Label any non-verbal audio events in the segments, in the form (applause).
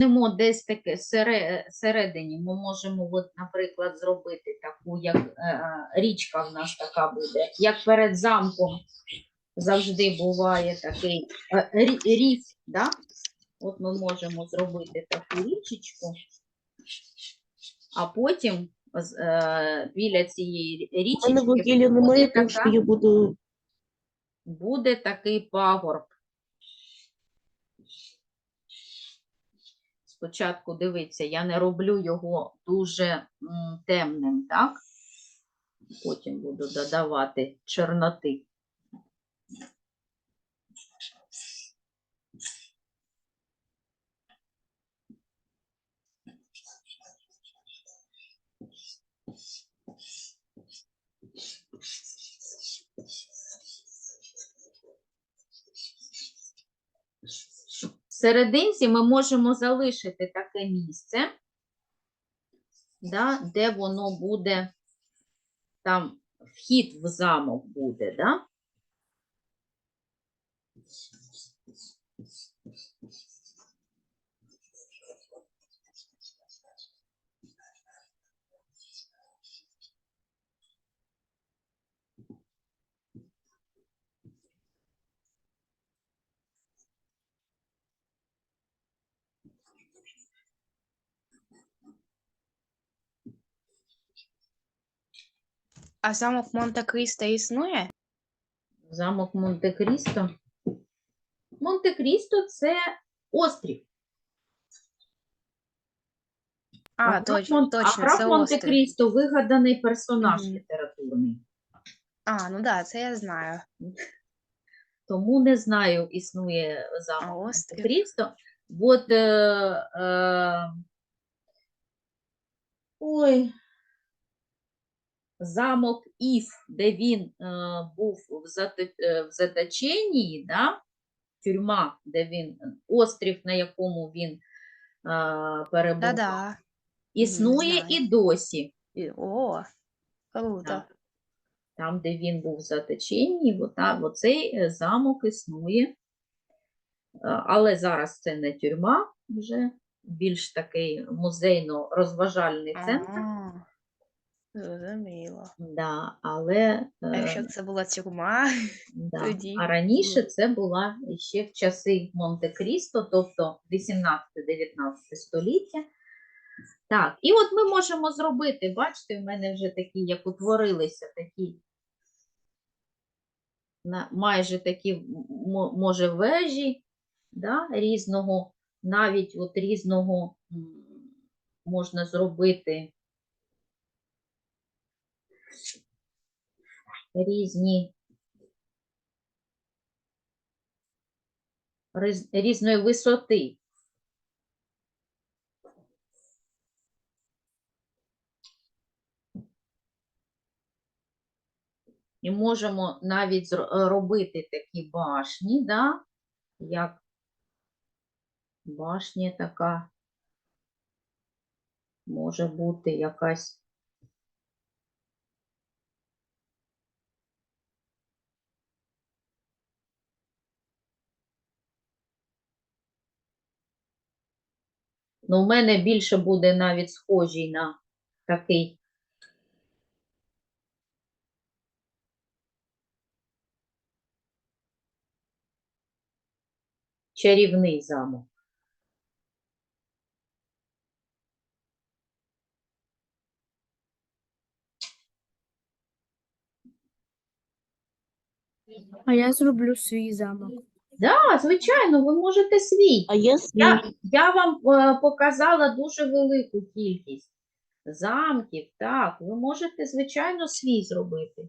Немо десь таке сере- середині ми можемо, от, наприклад, зробити таку, як е, е, річка в нас така буде, як перед замком завжди буває такий е, ріф, да? От ми можемо зробити таку річечку, а потім біля цієї річечки буде така- буде такий пагорб. Спочатку дивіться, я не роблю його дуже темним, так? Потім буду додавати чорноти. Серединці ми можемо залишити таке місце, да, де воно буде, там вхід в замок буде, да? А замок Монте-Крісто існує? Замок Монте-Крісто. Монте-Крісто це острів. А, точно, Мон- точно, це острів. Монте-Крісто вигаданий персонаж Мгм. літературний. А, ну да, це я знаю. Тому не знаю, існує замок острів? Монте-Крісто. От, е, е, ой, замок Іф, де він е, був в, зате- е, в заточенні, да? тюрма, де він, острів, на якому він е, перебував, Да-да. існує і досі. І- О, круто. Так. Там, де він був в заточенні, ота, оцей е, замок існує. Е, Але зараз це не тюрма, вже більш такий музейно-розважальний центр. А, Зрозуміло. Да, але, А е, якщо це була тюрма, (laughs) да. тоді, а раніше це була ще в часи Монте-Крісто, тобто 18-19 століття. Так, і от ми можемо зробити, бачите, в мене вже такі, як утворилися такі на, майже такі, може, вежі, да, різного, навіть от різного можна зробити різні різної висоти. І можемо навіть робити такі башні, да? як башня така може бути якась. Ну, в мене більше буде навіть схожий на такий чарівний замок. А я зроблю свій замок. Да, звичайно, ви можете свій. А я свій. Я, я вам е, показала дуже велику кількість замків. Так, ви можете, звичайно, свій зробити.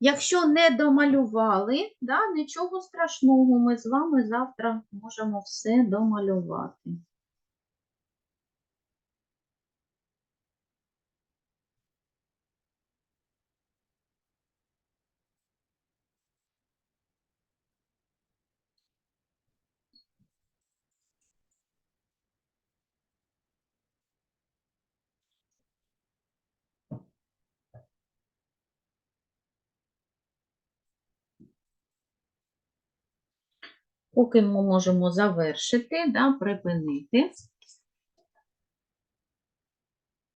Якщо не домалювали, да, нічого страшного, ми з вами завтра можемо все домалювати. Поки ми можемо завершити, да, припинити.